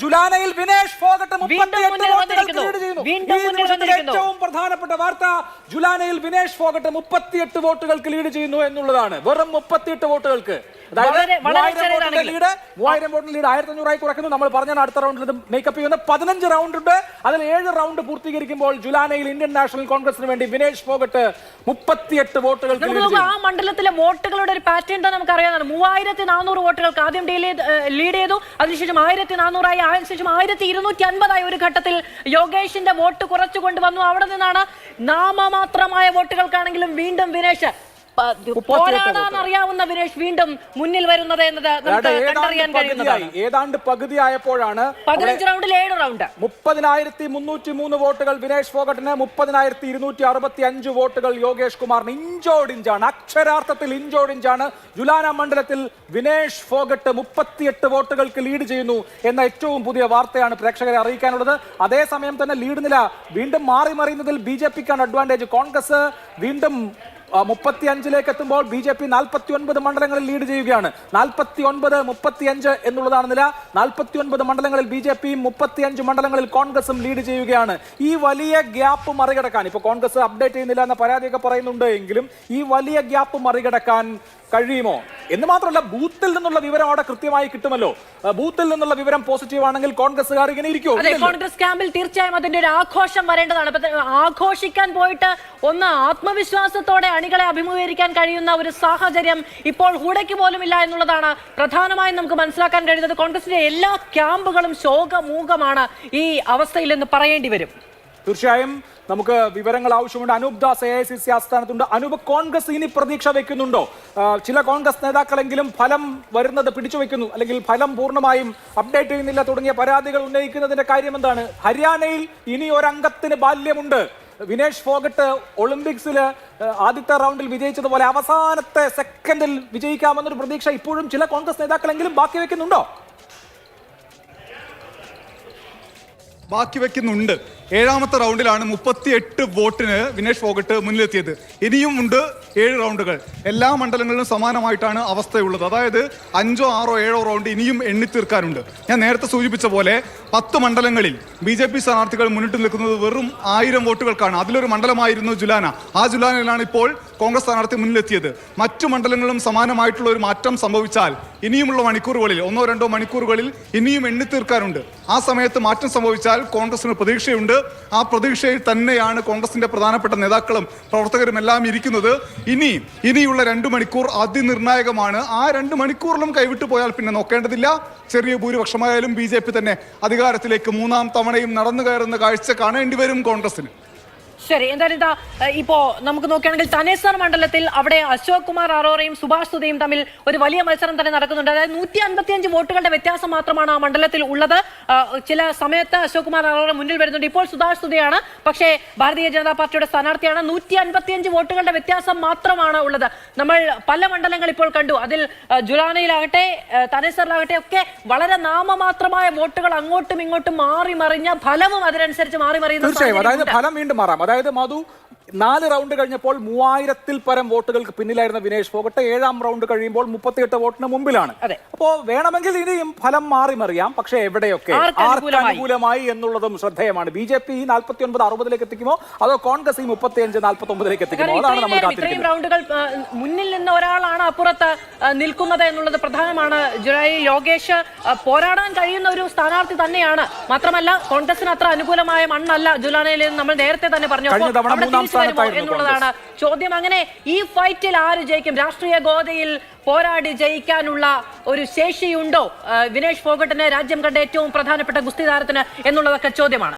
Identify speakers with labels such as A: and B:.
A: ജുലാനയിൽ വിനേഷ് ഫോഗട്ട് 38 വോട്ടുകൾക്ക് ലീഡ് ചെയ്യുന്നു.
B: വീണ്ടും
A: ഈ
B: മുന്നിൽ
A: ഏറ്റവും പ്രധാനപ്പെട്ട വാർത്ത ജുലാനയിൽ വിനേഷ് ഫോഗട്ട് മുപ്പത്തിയെട്ട് വോട്ടുകൾക്ക് ലീഡ് ചെയ്യുന്നു എന്നുള്ളതാണ്. വെറും മുപ്പത്തിയെട്ട് വോട്ടുകൾക്ക് ലീഡ് മൂവായിരം വോട്ടിന് ലീഡ് ആയിരത്തി അഞ്ഞൂറായി കുറയ്ക്കുന്നു. നമ്മൾ പറഞ്ഞ അടുത്ത റൗണ്ടിൽ ഇത് മേക്കപ്പ് ചെയ്യുന്ന പതിനഞ്ച് റൗണ്ട് ഉണ്ട്. അതിൽ ഏഴ് റൗണ്ട് പൂർത്തീകരിക്കുമ്പോൾ ജുലാനയിൽ ഇന്ത്യൻ നാഷണൽ കോൺഗ്രസിന് വേണ്ടി വിനേഷ് ഫോഗട്ട് മുപ്പത്തിയെട്ട്
B: വോട്ടുകൾ ആ മണ്ഡലത്തിലെ വോട്ടുകളുടെ ഒരു പാറ്റേൺ തന്നെ നമുക്ക് അറിയാവുന്നതാണ് മൂവായിരത്തി നാനൂറ് വോട്ടുകൾക്ക് ആദ്യം ലീഡ് ചെയ്തു അതിനുശേഷം ആയിരത്തി നാനൂറായി അതിനുശേഷം ആയിരത്തി ഇരുന്നൂറ്റി അൻപതായി ഒരു ഘട്ടത്തിൽ യോഗേഷിന്റെ വോട്ട് കുറച്ചു കൊണ്ടുവന്നു അവിടെ നിന്നാണ് നാമമാത്രമായ വോട്ടുകൾക്കാണെങ്കിലും വീണ്ടും വിനേഷ് പോരാടാൻ അറിയാവുന്ന വിനേഷ് വീണ്ടും മുന്നിൽ വരുന്നത് എന്നത് നമുക്ക്
A: ഏതാണ്ട്
B: കണ്ടറിയാൻ
A: ആയപ്പോഴാണ്
B: കഴിയുന്നതാണ്
A: ഏതാണ്ട് പകുതിയായപ്പോഴാണ്
B: പതിനഞ്ച് റൗണ്ടിൽ ഏഴ് റൗണ്ട്.
A: മുപ്പതിനായിരത്തി മുന്നൂറ്റി മൂന്ന് വോട്ടുകൾ വിനേഷ് ഫോഗട്ടിന് മുപ്പതിനായിരത്തി ഇരുന്നൂറ്റി അറുപത്തി അഞ്ച് വോട്ടുകൾ യോഗേഷ് കുമാറിന്. ഇഞ്ചോടിഞ്ചാണ് അക്ഷരാർത്ഥത്തിൽ ഇഞ്ചോടിഞ്ചാണ് ജുലാന മണ്ഡലത്തിൽ വിനേഷ് ഫോഗട്ട് മുപ്പത്തിയെട്ട് വോട്ടുകൾക്ക് ലീഡ് ചെയ്യുന്നു എന്ന ഏറ്റവും പുതിയ വാർത്തയാണ് പ്രേക്ഷകരെ അറിയിക്കാനുള്ളത്. അതേസമയം തന്നെ ലീഡ് നില വീണ്ടും മാറി മറിയുന്നതിൽ ബി ജെ പിക്കാണ് അഡ്വാന്റേജ്. കോൺഗ്രസ് വീണ്ടും മുപ്പത്തി അഞ്ചിലേക്ക് എത്തുമ്പോൾ ബി ജെ പി നാൽപ്പത്തി ഒൻപത് മണ്ഡലങ്ങളിൽ ലീഡ് ചെയ്യുകയാണ്. നാൽപ്പത്തി ഒൻപത് മുപ്പത്തി അഞ്ച് എന്നുള്ളതാണ് നില. നാൽപ്പത്തി ഒൻപത് മണ്ഡലങ്ങളിൽ ബി ജെ പിയും മുപ്പത്തി അഞ്ച് മണ്ഡലങ്ങളിൽ കോൺഗ്രസും ലീഡ് ചെയ്യുകയാണ്. ഈ വലിയ ഗ്യാപ്പ് മറികടക്കാൻ ഇപ്പൊ കോൺഗ്രസ് അപ്ഡേറ്റ് ചെയ്യുന്നില്ല എന്ന പരാതിയൊക്കെ പറയുന്നുണ്ട് എങ്കിലും ഈ വലിയ ഗ്യാപ്പ് മറികടക്കാൻ കഴിയുമോ? എന്ന് മാത്രമല്ല ബൂത്തിൽ നിന്നുള്ള വിവരം അവിടെ കൃത്യമായി കിട്ടുമല്ലോ. ബൂത്തിൽ നിന്നുള്ള വിവരം പോസിറ്റീവ് ആണെങ്കിൽ കോൺഗ്രസ്സുകാർ ഇങ്ങനെ ഇരിക്കും
B: കോൺഗ്രസ് ക്യാമ്പിൽ തീർച്ചയായും അതിന്റെ ഒരു ആഘോഷം വരേണ്ടതാണ്. ആഘോഷിക്കാൻ പോയിട്ട് ഒന്ന് ആത്മവിശ്വാസത്തോടെ അണികളെ അഭിമുഖീകരിക്കാൻ കഴിയുന്ന ഒരു സാഹചര്യം ഇപ്പോൾ ഹൂഡയ്ക്ക് പോലും ഇല്ല എന്നുള്ളതാണ് പ്രധാനമായും നമുക്ക് മനസ്സിലാക്കാൻ കഴിയുന്നത്. കോൺഗ്രസിന്റെ എല്ലാ ക്യാമ്പുകളും ശോകമൂകമാണ് ഈ അവസ്ഥയിൽ എന്ന് പറയേണ്ടി വരും.
A: തീർച്ചയായും നമുക്ക് വിവരങ്ങൾ ആവശ്യമുണ്ട്. Anoop Das A I C C ആസ്ഥാനത്തുണ്ട്. Anoop Congress ഇനി പ്രതീക്ഷ വെക്കുന്നുണ്ടോ? ചില കോൺഗ്രസ് നേതാക്കളെങ്കിലും ഫലം വരുന്നത് പിടിച്ചു വെക്കുന്നു. അല്ലെങ്കിൽ ഫലം പൂർണമായും അപ്ഡേറ്റ് ചെയ്യുന്നില്ല. തുടങ്ങിയ പരാതികൾ ഉന്നയിക്കുന്നതിന്റെ കാര്യം എന്താണ് ഹരിയാനയിൽ ഇനി ഒരംഗത്തിന് ബാല്യമുണ്ട്. വിനേഷ് ഫോഗട്ട് ഒളിമ്പിക്സിൽ ആദ്യത്തെ റൗണ്ടിൽ വിജയിച്ചതുപോലെ അവസാനത്തെ സെക്കൻഡിൽ വിജയിക്കാമെന്നൊരു പ്രതീക്ഷ ഇപ്പോഴും ചില കോൺഗ്രസ് നേതാക്കളെങ്കിലും ബാക്കി വെക്കുന്നുണ്ടോ?
C: ബാക്കി വെക്കുന്നുണ്ട്. ഏഴാമത്തെ റൗണ്ടിലാണ് മുപ്പത്തി എട്ട് വോട്ടിന് വിനേഷ് ഫോഗട്ട് മുന്നിലെത്തിയത്. ഇനിയും ഉണ്ട് ഏഴ് റൗണ്ടുകൾ. എല്ലാ മണ്ഡലങ്ങളിലും സമാനമായിട്ടാണ് അവസ്ഥയുള്ളത്. അതായത് അഞ്ചോ ആറോ ഏഴോ റൗണ്ട് ഇനിയും എണ്ണിത്തീർക്കാനുണ്ട് ഞാൻ നേരത്തെ സൂചിപ്പിച്ച പോലെ പത്ത് മണ്ഡലങ്ങളിൽ ബി ജെ പി സ്ഥാനാർത്ഥികൾ മുന്നിട്ട് നിൽക്കുന്നത് വെറും ആയിരം വോട്ടുകൾക്കാണ്. അതിലൊരു മണ്ഡലമായിരുന്നു ജുലാന. ആ ജുലാനയിലാണ് ഇപ്പോൾ കോൺഗ്രസ് സ്ഥാനാർത്ഥി മുന്നിലെത്തിയത്. മറ്റു മണ്ഡലങ്ങളിലും സമാനമായിട്ടുള്ള ഒരു മാറ്റം സംഭവിച്ചാൽ ഇനിയുമുള്ള മണിക്കൂറുകളിൽ ഒന്നോ രണ്ടോ മണിക്കൂറുകളിൽ ഇനിയും എണ്ണിത്തീർക്കാനുണ്ട് ആ സമയത്ത് മാറ്റം സംഭവിച്ചാൽ കോൺഗ്രസിന് പ്രതീക്ഷയുണ്ട്. ആ പ്രതീക്ഷയിൽ തന്നെയാണ് കോൺഗ്രസിന്റെ പ്രധാനപ്പെട്ട നേതാക്കളും പ്രവർത്തകരും എല്ലാം ഇരിക്കുന്നത്. ഇനി ഇനിയുള്ള രണ്ട് മണിക്കൂർ അതിനിർണായകമാണ്. ആ രണ്ട് മണിക്കൂറിലും കൈവിട്ടു പോയാൽ പിന്നെ നോക്കേണ്ടതില്ല. ചെറിയ ഭൂരിപക്ഷമായാലും ബി തന്നെ അധികാരത്തിലേക്ക് മൂന്നാം തവണയും നടന്നു കയറുന്ന കാഴ്ച കാണേണ്ടി വരും കോൺഗ്രസിന്
B: ശരി എന്തായാലും ഇതാ ഇപ്പോ നമുക്ക് നോക്കുകയാണെങ്കിൽ തനേസർ മണ്ഡലത്തിൽ അവിടെ അശോക് കുമാർ അറോറയും സുഭാഷ് സുധയും തമ്മിൽ ഒരു വലിയ മത്സരം തന്നെ നടക്കുന്നുണ്ട്. അതായത് നൂറ്റി അൻപത്തിയഞ്ച് വോട്ടുകളുടെ വ്യത്യാസം മാത്രമാണ് ആ മണ്ഡലത്തിൽ ഉള്ളത്. ചില സമയത്ത് അശോക് കുമാർ അറോറ മുന്നിൽ വരുന്നുണ്ട്. ഇപ്പോൾ സുഭാഷ് സുധയാണ് പക്ഷേ ഭാരതീയ ജനതാ പാർട്ടിയുടെ സ്ഥാനാർത്ഥിയാണ്. നൂറ്റി അൻപത്തിയഞ്ച് വോട്ടുകളുടെ വ്യത്യാസം മാത്രമാണ് ഉള്ളത്. നമ്മൾ പല മണ്ഡലങ്ങൾ ഇപ്പോൾ കണ്ടു. അതിൽ ജുലാനയിലാകട്ടെ തനേസറിലാകട്ടെ ഒക്കെ വളരെ നാമമാത്രമായ വോട്ടുകൾ അങ്ങോട്ടും ഇങ്ങോട്ടും മാറി മറിഞ്ഞ ഫലവും അതിനനുസരിച്ച് മാറി മറിയുന്ന
A: തീർച്ചയായും അതായത് ഫലം വീണ്ടും മാറാം. അതായത് മധു നാല് റൗണ്ട് കഴിഞ്ഞപ്പോൾ മൂവായിരത്തിൽ പരം വോട്ടുകൾക്ക് പിന്നിലായിരുന്ന വിനേഷ് ഫോഗട്ട് ഏഴാം റൗണ്ട് കഴിയുമ്പോൾ മുപ്പത്തിയെട്ട് വോട്ടിന് മുമ്പിലാണ്. അപ്പോ വേണമെങ്കിൽ ഇനിയും ഫലം മാറി മറിയാം. പക്ഷേ എവിടെയൊക്കെ?
B: ആർക്ക് അനുകൂലമായി?
A: എന്നുള്ളതും ശ്രദ്ധേയമാണ്. ബി ജെ പി ഈ നാൽപ്പത്തി ഒൻപത് അറുപതിലേക്ക് എത്തിക്കുമോ? അതോ കോൺഗ്രസ് ഈ മുപ്പത്തി അഞ്ച് നാൽപ്പത്തി ഒമ്പതിലേക്ക് എത്തിക്കുമോ? അതാണ് നമ്മൾ കാത്തിരിക്കുന്നത്.
B: റൗണ്ടുകൾ മുന്നിൽ നിന്ന് ഒരാളാണ് അപ്പുറത്ത് നിൽക്കുന്നത് എന്നുള്ളത് പ്രധാനമാണ്. ജുലൈ യോഗേഷ് പോരാടാൻ കഴിയുന്ന ഒരു സ്ഥാനാർത്ഥി തന്നെയാണ്. മാത്രമല്ല കോൺഗ്രസിന് അത്ര അനുകൂലമായ മണ്ണല്ല ജുലാനയിൽ നമ്മൾ നേരത്തെ തന്നെ പറഞ്ഞു. വരുമോ എന്നുള്ളതാണ് ചോദ്യം. അങ്ങനെ ഈ ഫൈറ്റിൽ ആര് ജയിക്കും? രാഷ്ട്രീയ ഗോതയിൽ പോരാടി ജയിക്കാനുള്ള ഒരു ശേഷിയുണ്ടോ? വിനേഷ് ഫോഗട്ടിന് രാജ്യം കണ്ട ഏറ്റവും പ്രധാനപ്പെട്ട ഗുസ്തി താരത്തിന് എന്നുള്ളതൊക്കെ ചോദ്യമാണ്.